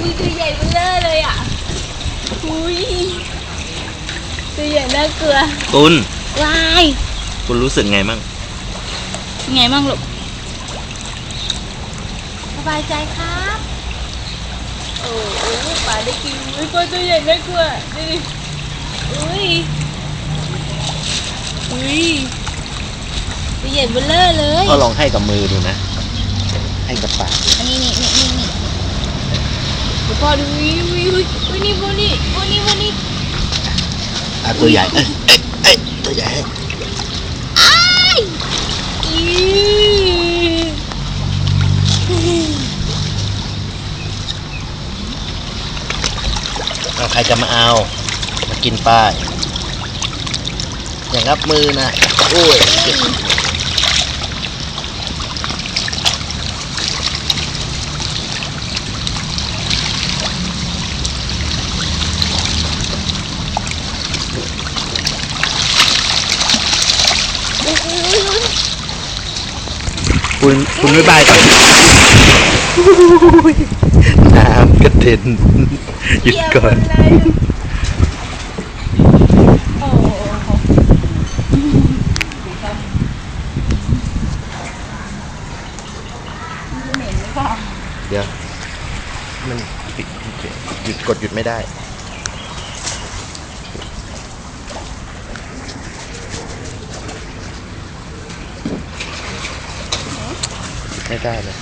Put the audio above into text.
อ้โอ้โหอุ้ยตัวใหญ่เบ้อเร่อเลยอะอุ้ยตัวใหญ่น่ากลัวคุณวายคุณรู้สึกไงมั่งไงบ้างลูกสบายใจครับโอ้โหปลาได้กินอุ้ยปลาตัวใหญ่น่ากลัวดูดิอุ้ยอุ้ยตัวใหญ่เบ้อเร่อเลยก็ลองให้กับมือดูนะ ให้กับปากอันนี้นี่นี่นี่ นี่เดี๋ยวพ่อดูอุ้ยอุ้ยอุ้ยอุ้ยนี่พวกนี้พวกนี้พวกนี้อะตัวใหญ่เอ้ยเอ้ยเอ้ยตัวใหญ่ให้อ้ายอีเอาใครจะมาเอา มากินป้ายอย่างรับมือนะโอ้ยเจ็บ คุณคุณไม่บายก่อนน้ำกระเด็นหยุดก่อนเดี๋ยวมันปิดหยุดกดหยุดไม่ได้ ไม่ได้เลย